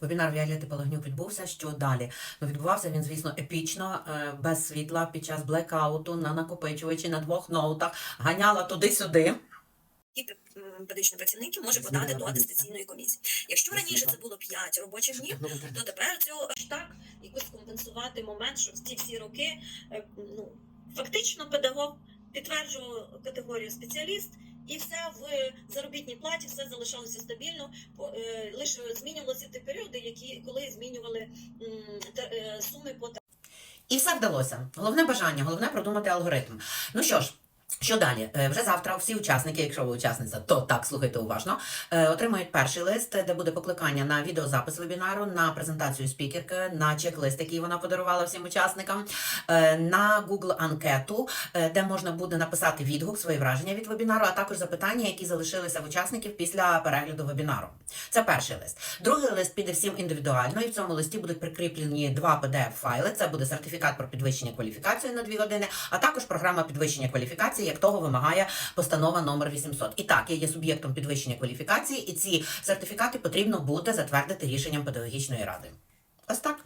Вебінар Віолетти Палагнюк відбувся. Що далі? Ну, відбувався він, звісно, епічно, е, без світла під час блекауту на накопичувачі на двох ноутах, ганяла туди-сюди. і м, педагогічний працівник може подати до атестаційної комісії. Якщо раніше це було 5 робочих днів, то тепер цього аж так якось компенсувати момент, що в ці всі роки е, ну фактично педагог підтверджував категорію спеціаліст. І все в заробітній платі все залишалося стабільно, е, лише змінювалися ті періоди, які коли змінювали е, суми по І все вдалося. Головне бажання, головне продумати алгоритм. Ну що ж. Що далі? Е, Вже завтра всі учасники, якщо ви учасниця, то так слухайте уважно, е, отримають перший лист, де буде покликання на відеозапис вебінару, на презентацію спікерки, на чек-лист, який вона подарувала всім учасникам, е, на Google анкету, де можна буде написати відгук, свої враження від вебінару, а також запитання, які залишилися в учасників після перегляду вебінару. Це перший лист. Другий лист піде всім індивідуально, і в цьому листі будуть прикріплені два PDF-файли. Це буде сертифікат про підвищення кваліфікації на 2 години, а також програма підвищення як того вимагає постанова номер 800. І так, я є суб'єктом підвищення кваліфікації, і ці сертифікати потрібно буде затвердити рішенням педагогічної ради. Ось так.